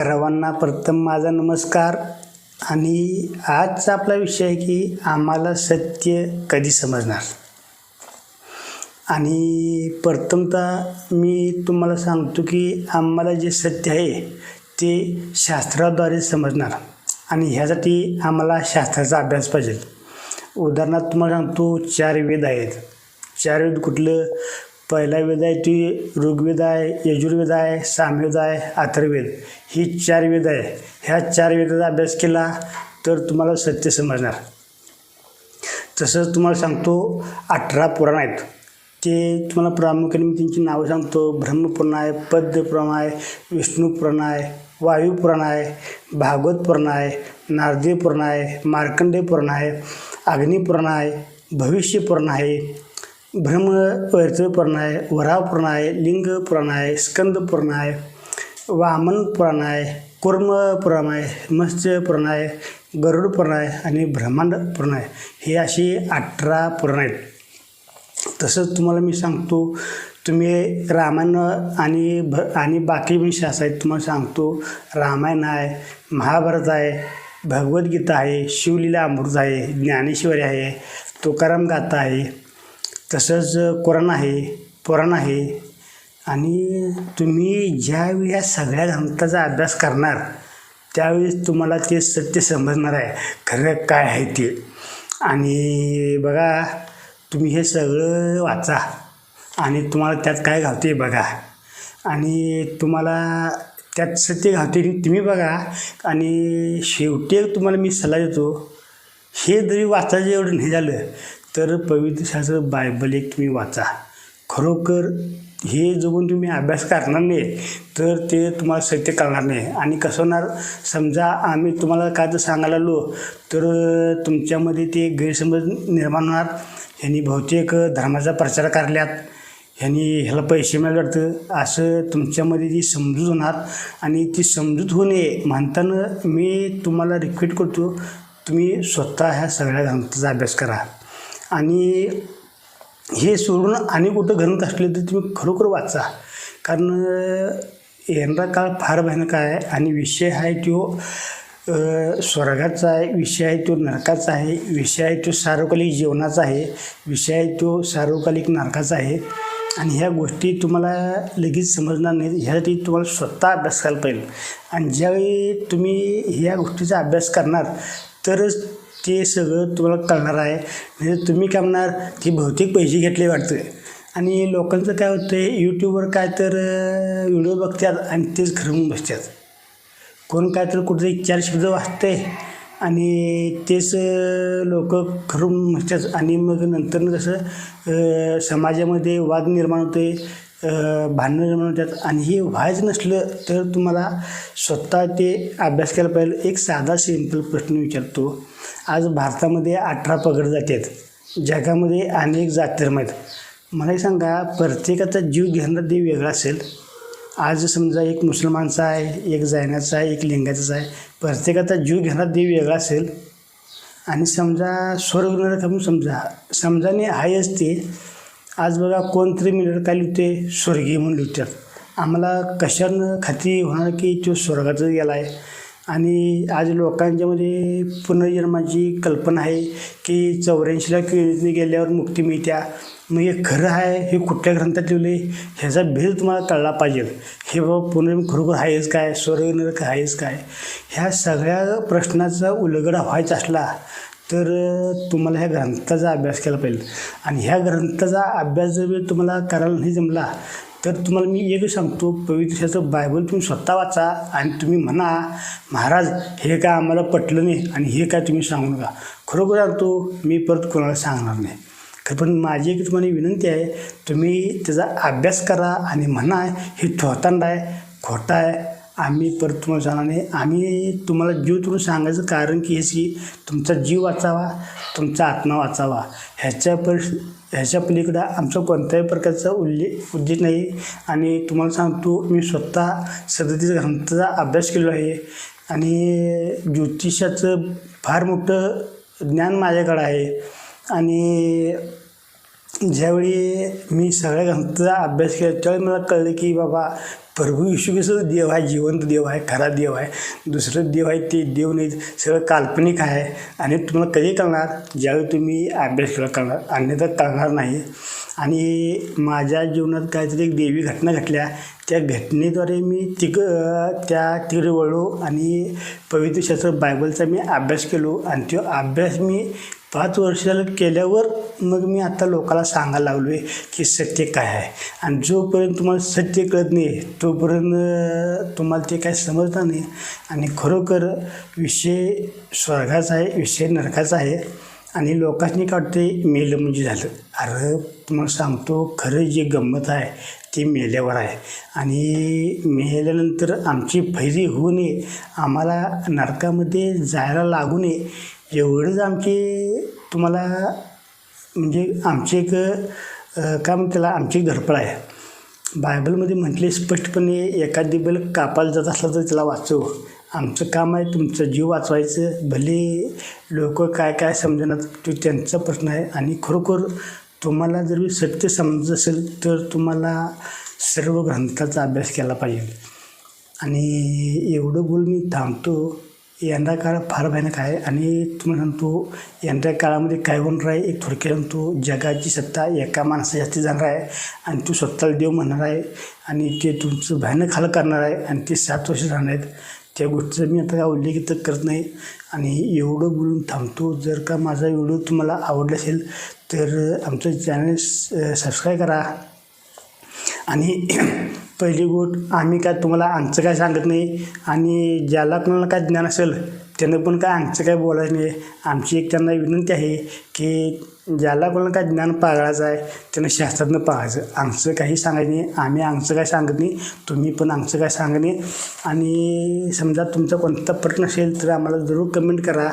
सर्वांना प्रथम माझा नमस्कार. आणि आजचा आपला विषय आहे की आम्हाला सत्य कधी समजणार? आणि प्रथमतः मी तुम्हाला सांगतो की आम्हाला जे सत्य आहे ते शास्त्राद्वारे समजणार. आणि ह्यासाठी आम्हाला शास्त्राचा अभ्यास पाहिजे. उदाहरणार्थ तुम्हाला सांगतो चार वेद आहेत. चार वेद कुठलं? पहिला वेद आहे ती ऋग्वेद आहे यजुर्वेद आहे सामवेद आहे अथर्वेद ही चार वेद आहे. ह्या चार वेदाचा अभ्यास केला तर तुम्हाला सत्य समजणार. तसंच तुम्हाला सांगतो अठरा पुराण आहेत. ते तुम्हाला प्रामुख्याने मी त्यांची नावं सांगतो. ब्रह्मपुराण आहे पद्मपुराण आहे विष्णुपुराण आहे वायुपुराण आहे भागवत पुराण आहे नारदेव पुराण आहे मार्कंडेय पुराण आहे अग्निपुराण आहे भविष्यपुराण आहे ब्रह्म पुराण आहे वराह आहे लिंग पुराण आहे स्कंद पुराण आहे वामन पुराण आहे कुर्म पुराण आहे मत्स्य पुराण आहे गरुड पुराण आहे आणि ब्रह्मांड पुराण आहे. हे अशी अठरा पुराण आहेत. तसंच तुम्हाला मी सांगतो तुम्ही रामायण आणि भ आणि बाकी पण शास्त्र आहेत तुम्हाला सांगतो. रामायण आहे महाभारत आहे भगवद्गीता आहे शिवलीला अमृत आहे ज्ञानेश्वरी आहे तुकाराम गाथा आहे तसंच कुराण आहे पुराण आहे आणि तुम्ही ज्यावेळी या सगळ्या ग्रंथाचा अभ्यास करणार त्यावेळेस तुम्हाला ते सत्य समजणार आहे खरं काय आहे ते. आणि बघा तुम्ही हे सगळं वाचा आणि तुम्हाला त्यात काय घावते बघा. आणि तुम्हाला त्यात सत्य घावते तुम्ही बघा. आणि शेवटी तुम्हाला मी सल्ला देतो हे जरी वाचायचं एवढं नाही झालं तर पवित्र शास्त्र बायबल एक तुम्ही वाचा. खरोखर हे जगून तुम्ही अभ्यास करणार नाही तर ते तुम्हाला सत्य कळणार नाही. आणि कसं होणार समजा आम्ही तुम्हाला काय तर सांगायला आलो तर तुमच्यामध्ये ते गैरसमज निर्माण होणार. ह्यांनी बहुतेक धर्माचा प्रचार करल्यात. ह्यांनी ह्याला पैसे मिळाले वाटतं. असं तुमच्यामध्ये जी समजूत होणार आणि ती समजूत होऊ नये म्हणताना मी तुम्हाला रिक्वेस्ट करतो तुम्ही स्वतः ह्या सगळ्या ग्रंथाचा अभ्यास करा. आणि हे सोडून आणि कुठं ग्रंथ असले तर तुम्ही खरोखर वाचा. कारण येणारा काळ फार भयानक आहे आणि विषय आहे तो स्वर्गाचा आहे विषय आहे तो नरकाचा आहे विषय आहे तो सार्वकालिक जीवनाचा आहे विषय आहे तो सार्वकालिक नरकाचा आहे. आणि ह्या गोष्टी तुम्हाला लगेच समजणार नाहीत. ह्यासाठी तुम्हाला स्वतः अभ्यास करायला पाहिजे. आणि ज्यावेळी तुम्ही ह्या गोष्टीचा अभ्यास करणार तरच ते सगळं तुम्हाला कळणार आहे. म्हणजे तुम्ही काय म्हणणार की भौतिक पैसे घेतले वाटतं आणि लोकांचं काय होतं आहे यूट्यूबवर काय तर व्हिडिओ बघतात आणि तेच घरून बसतात. कोण काय तर कुठेतरी चार शब्द वाचते आणि तेच लोक घरून बसतात. आणि मग नंतर कसं समाजामध्ये वाद निर्माण होते भांडणं निर्माण होतात आणि हे व्हायचं नसलं तर तुम्हाला स्वतः ते अभ्यास केला पाहिजे. एक साधा सिंपल प्रश्न विचारतो. आज भारतामध्ये अठरा पगड जाती आहेत. जगामध्ये अनेक जातीधर्म आहेत. मला सांगा प्रत्येकाचा जीव घेणारा देव वेगळा असेल. आज समजा एक मुसलमानचा आहे एक जैनाचा आहे एक लिंगाचाच आहे. प्रत्येकाचा जीव घेणारा देव वेगळा असेल. आणि समजा स्वर्ग नरक आपण समजा समजाने हाय असते. आज बघा कोणतरी मिळत काय लिहिते स्वर्गीय म्हणून लिहितात आम्हाला कशानं खात्री होणार की तो स्वर्गातच गेला आहे आणि आज लोकांच्यामध्ये पुनर्जन्माची कल्पना आहे की चौऱ्याऐंशीला केळीतने गेल्यावर मुक्ती मिळत्या. मग हे खरं आहे? हे कुठल्या ग्रंथात लिहिले ह्याचा भेद तुम्हाला कळला पाहिजे. हे बाबा पुनर्जन्म खरोखर आहेच काय? स्वर्ग नरक आहेच काय? ह्या सगळ्या प्रश्नाचा उलगडा व्हायचा असला तर तुम्हाला ह्या ग्रंथाचा अभ्यास केला पाहिजे. आणि ह्या ग्रंथाचा अभ्यास जर तुम्हाला करायला नाही जमला तर तुम्हाला मी एक सांगतो पवित्र बायबल तुम्ही स्वतः वाचा आणि तुम्ही म्हणा महाराज हे काय आम्हाला पटलं नाही आणि हे काय तुम्ही सांगू नका. खरोखर सांगतो मी परत कोणाला सांगणार नाही. खरं पण माझी एक तुम्हाला विनंती आहे तुम्ही त्याचा अभ्यास करा आणि म्हणा हे थोतांड आहे खोटा आहे आम्ही परत तुम्हाला सांगणार नाही. आम्ही तुम्हाला जीव तुम्ही सांगायचं कारण की हेच की तुमचा जीव वाचावा तुमचा आत्मा वाचावा. ह्याच्या पर ह्याच्या पलीकडं आमचा कोणत्याही प्रकारचा उल्लेख उद्देश नाही. आणि तुम्हाला सांगतो मी स्वतः सदतीस ग्रंथाचा अभ्यास केलो आहे. आणि ज्योतिषाचं फार मोठं ज्ञान माझ्याकडं आहे. आणि ज्यावेळी मी सगळ्या ग्रंथाचा अभ्यास केला त्यावेळी मला कळलं की बाबा प्रभू येशू देव आहे जिवंत देव आहे खरा देव आहे. दुसरं देव आहे ते देव नाही सगळं काल्पनिक आहे. आणि तुम्हाला कधी कळणार? ज्यावेळी तुम्ही अभ्यास केला कळणार. अन्यथा कळणार नाही. आणि माझ्या जीवनात काहीतरी एक देवी घटना घडल्या. त्या घटनेद्वारे मी तिक त्या तिकडे वळलो आणि पवित्र शास्त्र बायबलचा मी अभ्यास केलो. आणि तो अभ्यास मी पाच वर्षाला केल्यावर मग मी आता लोकाला सांगायला लागलो आहे की सत्य काय आहे. आणि जोपर्यंत तुम्हाला सत्य कळत नाही तोपर्यंत तुम्हाला ते काय समजणार नाही. आणि खरोखर विषय स्वर्गाचा आहे विषय नरकाचा आहे. आणि लोकांनी काय वाटते मेलं म्हणजे झालं. अरे तुम्हाला सांगतो खरं जी गंमत आहे ती मेल्यावर आहे. आणि मेल्यानंतर आमची फैरी होऊ नये. आम्हाला नरकामध्ये जायला लागू नये. एवढंच आमची तुम्हाला म्हणजे आमची एक काय म्हणतात त्याला आमची एक धडपड आहे. बायबलमध्ये म्हटले स्पष्टपणे एखादी बैल कापायला जात असला तर त्याला वाचव. आमचं काम आहे तुमचं जीव वाचवायचं. भले लोक काय काय समजणार तो त्यांचा प्रश्न आहे. आणि खरोखर तुम्हाला जर सत्य समजत असेल तर तुम्हाला सर्व ग्रंथाचा अभ्यास केला पाहिजे. आणि एवढं बोल मी थांबतो. यंदा काळ फार भयानक आहे आणि तुम्ही म्हणतो यंदा काळामध्ये काय होणार आहे एक थोडक्यात म्हणतो जगाची सत्ता एका माणसाच्या हाती जाणार आहे आणि तो स्वतःला देव म्हणणार आहे आणि ते तुमचं भयानक हाल करणार आहे आणि ते सात वर्ष राहणार आहेत. त्या गोष्टीचा मी आता काय उल्लेख तर करत नाही आणि एवढं बोलून थांबतो जर का माझा व्हिडिओ तुम्हाला आवडला असेल तर आमचं चॅनल सबस्क्राईब करा. आणि पहिली गोष्ट आम्ही काय तुम्हाला आमचं काय सांगत नाही आणि ज्याला कोणाला काय ज्ञान असेल त्यानं पण काय आमचं काय बोलायचं नाही. आमची एक त्यांना विनंती आहे की ज्याला कोणाला काय ज्ञान पाळायचं आहे त्यानं शास्त्रातनं पाळायचं. आमचं काही सांगायचं नाही आम्ही आमचं काय सांगत नाही तुम्ही पण आमचं काय सांगत नाही. आणि समजा तुमचा कोणता प्रश्न असेल तर आम्हाला जरूर कमेंट करा.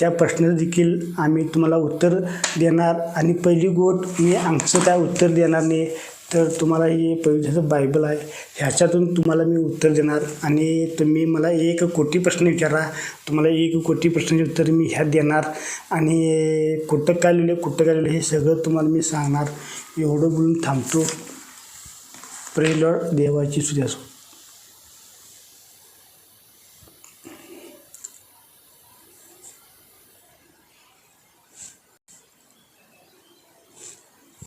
त्या प्रश्नाचं देखील आम्ही तुम्हाला उत्तर देणार. आणि पहिली गोट मी आमचं काय उत्तर देणार नाही तर तुम्हाला हे पवित्र बायबल आहे. ह्याच्यातून तुम्हाला मी उत्तर देणार आणि तुम्ही मला एक कोटी प्रश्न विचारा. तुम्हाला एक कोटी प्रश्नाचे उत्तर मी ह्यात देणार आणि कुठं काय लिहिलं कुठं काय लिहिलं हे सगळं तुम्हाला मी सांगणार. एवढं बोलून थांबतो. प्रेलॉड देवाची सुद्धा असो